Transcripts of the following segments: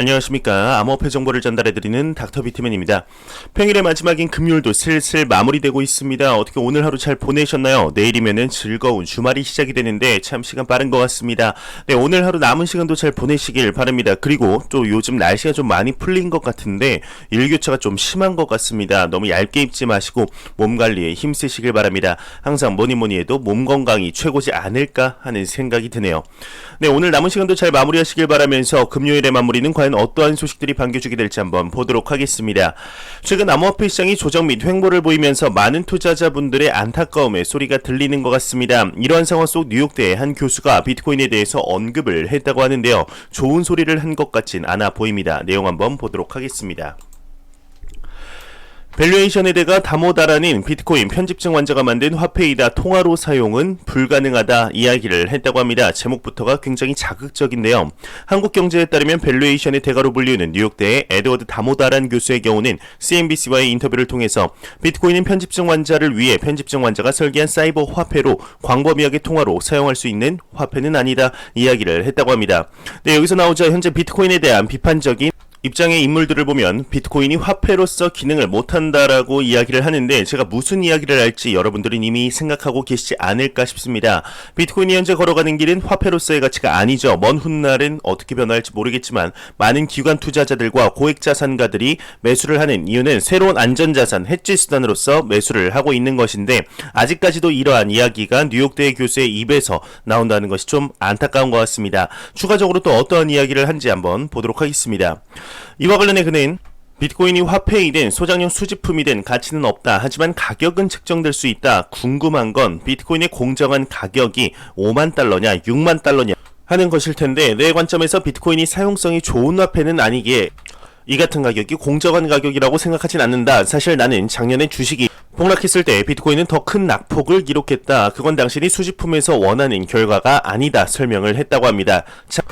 안녕하십니까. 암호화폐 정보를 전달해드리는 닥터 비트맨입니다. 평일의 마지막인 금요일도 슬슬 마무리되고 있습니다. 어떻게 오늘 하루 잘 보내셨나요? 내일이면은 즐거운 주말이 시작이 되는데 참 시간 빠른 것 같습니다. 네, 오늘 하루 남은 시간도 잘 보내시길 바랍니다. 그리고 또 요즘 날씨가 좀 많이 풀린 것 같은데 일교차가 좀 심한 것 같습니다. 너무 얇게 입지 마시고 몸 관리에 힘쓰시길 바랍니다. 항상 뭐니 뭐니 해도 몸 건강이 최고지 않을까 하는 생각이 드네요. 네, 오늘 남은 시간도 잘 마무리하시길 바라면서 금요일의 마무리는 과연 어떠한 소식들이 반겨주게 될지 한번 보도록 하겠습니다. 최근 암호화폐 시장이 조정 및 횡보를 보이면서 많은 투자자분들의 안타까움의 소리가 들리는 것 같습니다. 이러한 상황 속 뉴욕대의 한 교수가 비트코인에 대해서 언급을 했다고 하는데요. 좋은 소리를 한 것 같진 않아 보입니다. 내용 한번 보도록 하겠습니다. 밸류에이션에 대가 다모다라는 비트코인 편집증 환자가 만든 화폐이다 통화로 사용은 불가능하다 이야기를 했다고 합니다. 제목부터가 굉장히 자극적인데요. 한국 경제에 따르면 밸류에이션의 대가로 불리는 뉴욕대의 에드워드 다모다란 교수의 경우는 CNBC와의 인터뷰를 통해서 비트코인은 편집증 환자를 위해 편집증 환자가 설계한 사이버 화폐로 광범위하게 통화로 사용할 수 있는 화폐는 아니다 이야기를 했다고 합니다. 네, 여기서 나오자 현재 비트코인에 대한 비판적인 입장의 인물들을 보면 비트코인이 화폐로서 기능을 못한다라고 이야기를 하는데 제가 무슨 이야기를 할지 여러분들은 이미 생각하고 계시지 않을까 싶습니다. 비트코인이 현재 걸어가는 길은 화폐로서의 가치가 아니죠. 먼 훗날은 어떻게 변할지 모르겠지만 많은 기관 투자자들과 고액 자산가들이 매수를 하는 이유는 새로운 안전자산 해지 수단으로서 매수를 하고 있는 것인데 아직까지도 이러한 이야기가 뉴욕대 교수의 입에서 나온다는 것이 좀 안타까운 것 같습니다. 추가적으로 또 어떠한 이야기를 한지 한번 보도록 하겠습니다. 이와 관련해 그는 비트코인이 화폐이든 소장용 수집품이든 가치는 없다. 하지만 가격은 측정될 수 있다. 궁금한 건 비트코인의 공정한 가격이 5만 달러냐, 6만 달러냐 하는 것일 텐데 내 관점에서 비트코인이 사용성이 좋은 화폐는 아니기에 이 같은 가격이 공정한 가격이라고 생각하진 않는다. 사실 나는 작년에 주식이 폭락했을 때 비트코인은 더 큰 낙폭을 기록했다. 그건 당신이 수집품에서 원하는 결과가 아니다. 설명을 했다고 합니다. 자,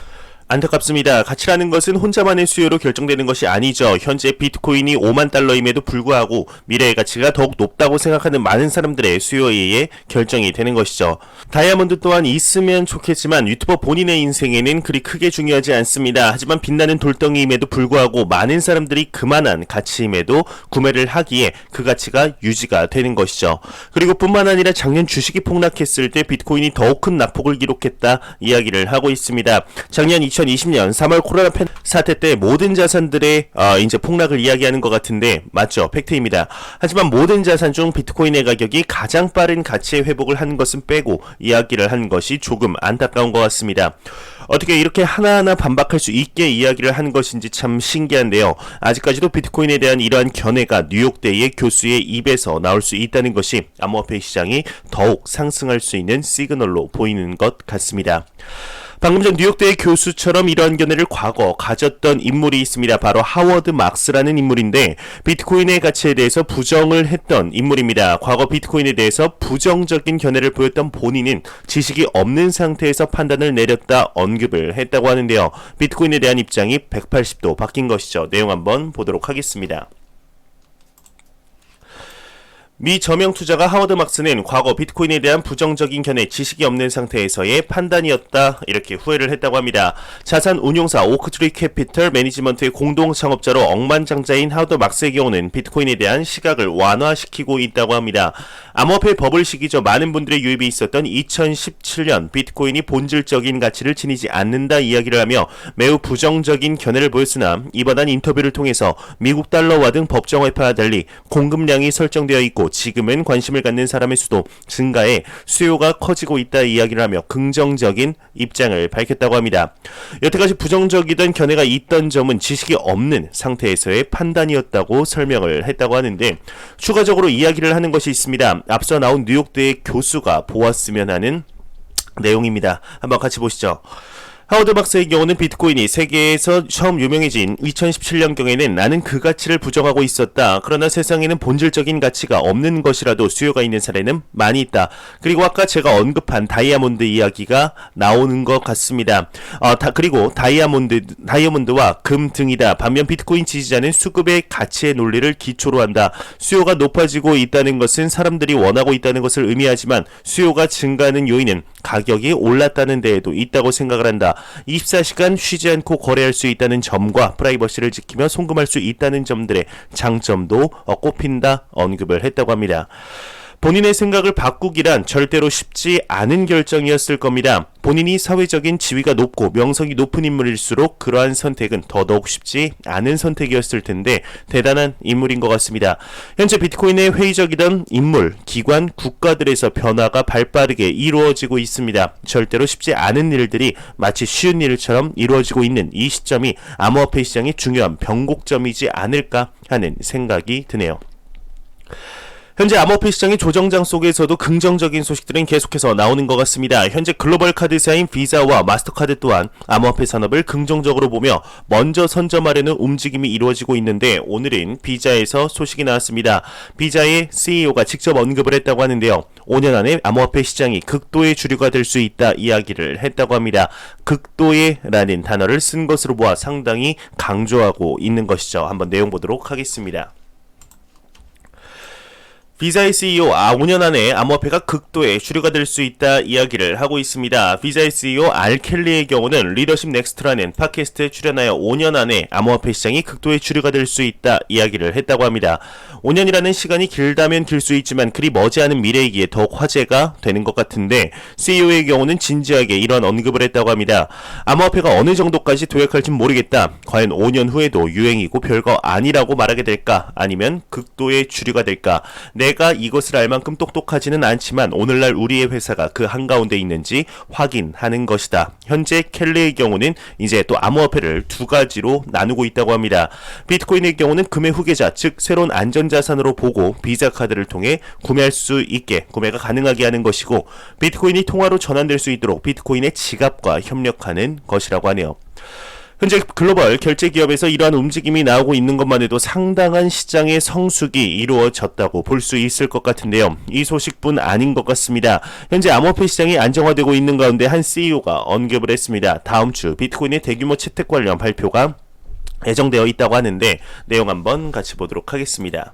안타깝습니다. 가치라는 것은 혼자만의 수요로 결정되는 것이 아니죠. 현재 비트코인이 5만 달러임에도 불구하고 미래의 가치가 더욱 높다고 생각하는 많은 사람들의 수요에 의해 결정이 되는 것이죠. 다이아몬드 또한 있으면 좋겠지만 유튜버 본인의 인생에는 그리 크게 중요하지 않습니다. 하지만 빛나는 돌덩이임에도 불구하고 많은 사람들이 그만한 가치임에도 구매를 하기에 그 가치가 유지가 되는 것이죠. 그리고 뿐만 아니라 작년 주식이 폭락했을 때 비트코인이 더욱 큰 낙폭을 기록했다 이야기를 하고 있습니다. 작년 2020년 3월 코로나 팬 사태 때 모든 자산들의 어, 이제 폭락을 이야기하는 것 같은데 맞죠 팩트입니다. 하지만 모든 자산 중 비트코인의 가격이 가장 빠른 가치의 회복을 한 것은 빼고 이야기를 한 것이 조금 안타까운 것 같습니다. 어떻게 이렇게 하나하나 반박할 수 있게 이야기를 한 것인지 참 신기한데요. 아직까지도 비트코인에 대한 이러한 견해가 뉴욕대의 교수의 입에서 나올 수 있다는 것이 암호화폐 시장이 더욱 상승할 수 있는 시그널로 보이는 것 같습니다. 방금 전 뉴욕대의 교수처럼 이러한 견해를 과거 가졌던 인물이 있습니다. 바로 하워드 막스라는 인물인데 비트코인의 가치에 대해서 부정을 했던 인물입니다. 과거 비트코인에 대해서 부정적인 견해를 보였던 본인은 지식이 없는 상태에서 판단을 내렸다 언급을 했다고 하는데요. 비트코인에 대한 입장이 180도 바뀐 것이죠. 내용 한번 보도록 하겠습니다. 미 저명 투자가 하워드 막스는 과거 비트코인에 대한 부정적인 견해 지식이 없는 상태에서의 판단이었다 이렇게 후회를 했다고 합니다. 자산 운용사 오크트리 캐피털 매니지먼트의 공동 창업자로 억만장자인 하워드 막스의 경우는 비트코인에 대한 시각을 완화시키고 있다고 합니다. 암호화폐 버블 시기죠. 많은 분들의 유입이 있었던 2017년 비트코인이 본질적인 가치를 지니지 않는다 이야기를 하며 매우 부정적인 견해를 보였으나 이번 한 인터뷰를 통해서 미국 달러화 등 법정 화폐와 달리 공급량이 설정되어 있고 지금은 관심을 갖는 사람의 수도 증가해 수요가 커지고 있다 이야기를 하며 긍정적인 입장을 밝혔다고 합니다. 여태까지 부정적이던 견해가 있던 점은 지식이 없는 상태에서의 판단이었다고 설명을 했다고 하는데 추가적으로 이야기를 하는 것이 있습니다. 앞서 나온 뉴욕대의 교수가 보았으면 하는 내용입니다. 한번 같이 보시죠. 하워드 박사의 경우는 비트코인이 세계에서 처음 유명해진 2017년경에는 나는 그 가치를 부정하고 있었다. 그러나 세상에는 본질적인 가치가 없는 것이라도 수요가 있는 사례는 많이 있다. 그리고 아까 제가 언급한 다이아몬드 이야기가 나오는 것 같습니다. 어, 다, 그리고 다이아몬드, 다이아몬드와 금 등이다. 반면 비트코인 지지자는 수급의 가치의 논리를 기초로 한다. 수요가 높아지고 있다는 것은 사람들이 원하고 있다는 것을 의미하지만 수요가 증가하는 요인은 가격이 올랐다는 데에도 있다고 생각을 한다. 24시간 쉬지 않고 거래할 수 있다는 점과 프라이버시를 지키며 송금할 수 있다는 점들의 장점도 어, 꼽힌다 언급을 했다고 합니다. 본인의 생각을 바꾸기란 절대로 쉽지 않은 결정이었을 겁니다. 본인이 사회적인 지위가 높고 명성이 높은 인물일수록 그러한 선택은 더더욱 쉽지 않은 선택이었을 텐데 대단한 인물인 것 같습니다. 현재 비트코인의 회의적이던 인물, 기관, 국가들에서 변화가 발빠르게 이루어지고 있습니다. 절대로 쉽지 않은 일들이 마치 쉬운 일처럼 이루어지고 있는 이 시점이 암호화폐 시장의 중요한 변곡점이지 않을까 하는 생각이 드네요. 현재 암호화폐 시장의 조정장 속에서도 긍정적인 소식들은 계속해서 나오는 것 같습니다. 현재 글로벌 카드사인 비자와 마스터카드 또한 암호화폐 산업을 긍정적으로 보며 먼저 선점하려는 움직임이 이루어지고 있는데 오늘은 비자에서 소식이 나왔습니다. 비자의 CEO가 직접 언급을 했다고 하는데요. 5년 안에 암호화폐 시장이 극도의 주류가 될 수 있다 이야기를 했다고 합니다. 극도의라는 단어를 쓴 것으로 보아 상당히 강조하고 있는 것이죠. 한번 내용 보도록 하겠습니다. 비자의 CEO 아 5년 안에 암호화폐가 극도의 주류가 될 수 있다 이야기를 하고 있습니다. 비자의 CEO 알켈리의 경우는 리더십 넥스트라는 팟캐스트에 출연하여 5년 안에 암호화폐 시장이 극도의 주류가 될 수 있다 이야기를 했다고 합니다. 5년이라는 시간이 길다면 길 수 있지만 그리 머지않은 미래이기에 더욱 화제가 되는 것 같은데 CEO의 경우는 진지하게 이런 언급을 했다고 합니다. 암호화폐가 어느 정도까지 도약할진 모르겠다. 과연 5년 후에도 유행이고 별거 아니라고 말하게 될까? 아니면 극도의 주류가 될까? 내가 이것을 알 만큼 똑똑하지는 않지만 오늘날 우리의 회사가 그 한가운데 있는지 확인하는 것이다. 현재 켈리의 경우는 이제 또 암호화폐를 두 가지로 나누고 있다고 합니다. 비트코인의 경우는 금의 후계자, 즉 새로운 안전자산으로 보고 비자 카드를 통해 구매할 수 있게 구매가 가능하게 하는 것이고 비트코인이 통화로 전환될 수 있도록 비트코인의 지갑과 협력하는 것이라고 하네요. 현재 글로벌 결제 기업에서 이러한 움직임이 나오고 있는 것만 해도 상당한 시장의 성숙이 이루어졌다고 볼 수 있을 것 같은데요. 이 소식뿐 아닌 것 같습니다. 현재 암호화폐 시장이 안정화되고 있는 가운데 한 CEO가 언급을 했습니다. 다음 주 비트코인의 대규모 채택 관련 발표가 예정되어 있다고 하는데 내용 한번 같이 보도록 하겠습니다.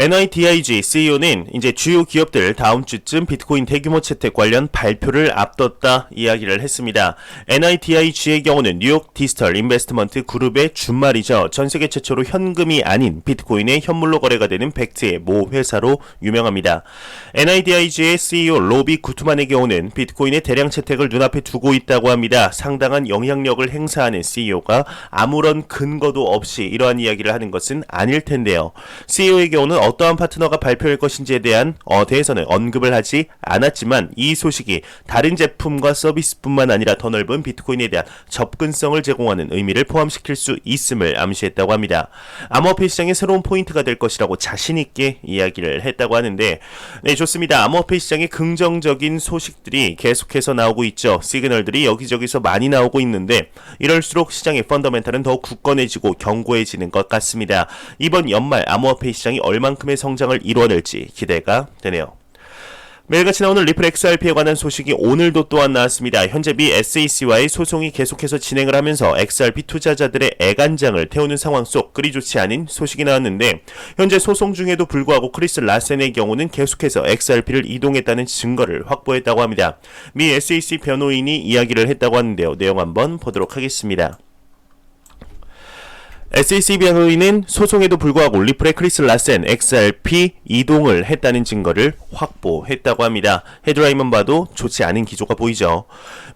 NIDIG CEO는 이제 주요 기업들 다음 주쯤 비트코인 대규모 채택 관련 발표를 앞뒀다 이야기를 했습니다. NIDIG의 경우는 뉴욕 디지털 인베스트먼트 그룹의 준말이죠. 전 세계 최초로 현금이 아닌 비트코인의 현물로 거래가 되는 팩트의 모 회사로 유명합니다. NIDIG의 CEO 로비 구트만의 경우는 비트코인의 대량 채택을 눈앞에 두고 있다고 합니다. 상당한 영향력을 행사하는 CEO가 아무런 근거도 없이 이러한 이야기를 하는 것은 아닐 텐데요. CEO의 경우는 어떠한 파트너가 발표할 것인지에 대한 어, 대해서는 언급을 하지 않았지만 이 소식이 다른 제품과 서비스뿐만 아니라 더 넓은 비트코인에 대한 접근성을 제공하는 의미를 포함시킬 수 있음을 암시했다고 합니다. 암호화폐 시장의 새로운 포인트가 될 것이라고 자신 있게 이야기를 했다고 하는데 네 좋습니다. 암호화폐 시장의 긍정적인 소식들이 계속해서 나오고 있죠. 시그널들이 여기저기서 많이 나오고 있는데 이럴수록 시장의 펀더멘탈은 더욱 굳건해지고 견고해지는 것 같습니다. 이번 연말 암호화폐 시장이 얼마 얼만큼의 성장을 이뤄낼지 기대가 되네요. 매일같이 나오는 리플 XRP에 관한 소식이 오늘도 또한 나왔습니다. 현재 미 SEC와의 소송이 계속해서 진행을 하면서 XRP 투자자들의 애간장을 태우는 상황 속 그리 좋지 않은 소식이 나왔는데 현재 소송 중에도 불구하고 크리스 라센의 경우는 계속해서 XRP를 이동했다는 증거를 확보했다고 합니다. 미 SEC 변호인이 이야기를 했다고 하는데요. 내용 한번 보도록 하겠습니다. SEC 변호인은 소송에도 불구하고 리플의 크리스 라센 XRP 이동을 했다는 증거를 확보했다고 합니다. 헤드라인만 봐도 좋지 않은 기조가 보이죠.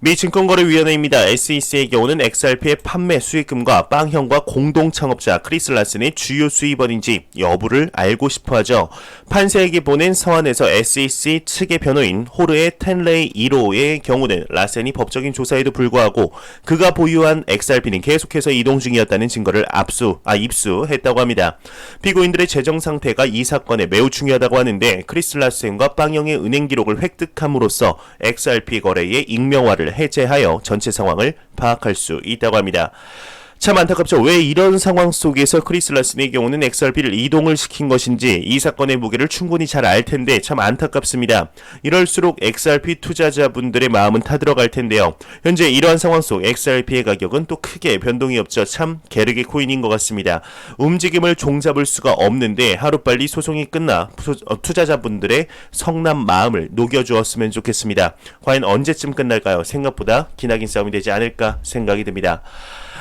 미 증권거래위원회입니다. SEC의 경우는 XRP의 판매 수익금과 빵형과 공동 창업자 크리스 라센의 주요 수입원인지 여부를 알고 싶어하죠. 판사에게 보낸 서한에서 SEC 측의 변호인 호르의 텐레이 1호의 경우는 라센이 법적인 조사에도 불구하고 그가 보유한 XRP는 계속해서 이동 중이었다는 증거를 압수, 아 입수했다고 합니다. 피고인들의 재정 상태가 이 사건에 매우 중요하다고 하는데 크리스 라센과 빵형의 은행 기록을 획득함으로써 XRP 거래의 익명화를 해제하여 전체 상황을 파악할 수 있다고 합니다. 참 안타깝죠. 왜 이런 상황 속에서 크리스 라슨의 경우는 XRP를 이동을 시킨 것인지 이 사건의 무게를 충분히 잘 알 텐데 참 안타깝습니다. 이럴수록 XRP 투자자분들의 마음은 타들어갈 텐데요. 현재 이러한 상황 속 XRP의 가격은 또 크게 변동이 없죠. 참 게르게 코인인 것 같습니다. 움직임을 종잡을 수가 없는데 하루빨리 소송이 끝나 푸- 어, 투자자분들의 성남 마음을 녹여주었으면 좋겠습니다. 과연 언제쯤 끝날까요? 생각보다 기나긴 싸움이 되지 않을까 생각이 듭니다.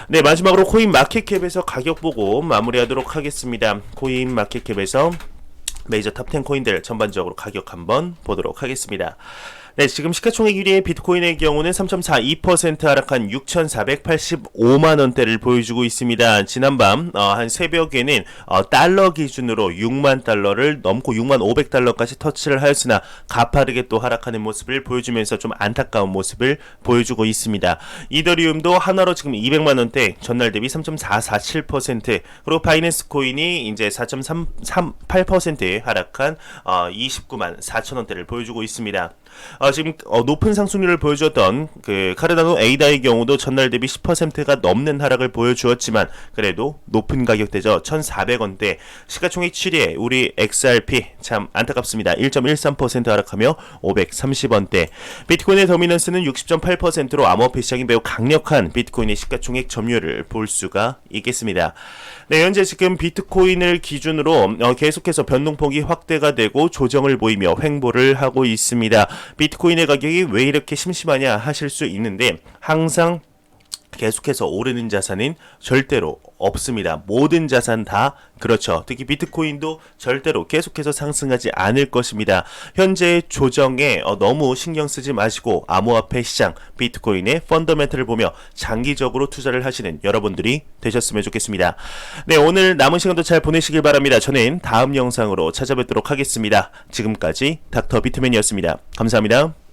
네, 마지막으로 코인 마켓캡에서 가격 보고 마무리하도록 하겠습니다. 코인 마켓캡에서 메이저 탑10 코인들 전반적으로 가격 한번 보도록 하겠습니다. 네, 지금 시가총액 1위의 비트코인의 경우는 3.42% 하락한 6,485만 원대를 보여주고 있습니다. 지난밤 어, 한 새벽에는 어, 달러 기준으로 6만 달러를 넘고 6만 500달러까지 터치를 하였으나 가파르게 또 하락하는 모습을 보여주면서 좀 안타까운 모습을 보여주고 있습니다. 이더리움도 하나로 지금 200만 원대, 전날 대비 3.447% 그리고 바이낸스 코인이 이제 4.38% 하락한 어, 29만 4천 원대를 보여주고 있습니다. 어, 지금 어, 높은 상승률을 보여주었던 그 카르다노 에이다의 경우도 전날 대비 10%가 넘는 하락을 보여주었지만 그래도 높은 가격대죠. 1,400원대 시가총액 7위에 우리 XRP 참 안타깝습니다. 1.13% 하락하며 530원대 비트코인의 더미넌스는 60.8%로 암호화폐 시장이 매우 강력한 비트코인의 시가총액 점유율을 볼 수가 있겠습니다. 네, 현재 지금 비트코인을 기준으로 어, 계속해서 변동폭이 확대가 되고 조정을 보이며 횡보를 하고 있습니다. 비트코인의 가격이 왜 이렇게 심심하냐 하실 수 있는데 항상 계속해서 오르는 자산은 절대로 없습니다. 모든 자산 다 그렇죠. 특히 비트코인도 절대로 계속해서 상승하지 않을 것입니다. 현재 조정에 어, 너무 신경 쓰지 마시고 암호화폐 시장 비트코인의 펀더멘트를 보며 장기적으로 투자를 하시는 여러분들이 되셨으면 좋겠습니다. 네, 오늘 남은 시간도 잘 보내시길 바랍니다. 저는 다음 영상으로 찾아뵙도록 하겠습니다. 지금까지 닥터 비트맨이었습니다. 감사합니다.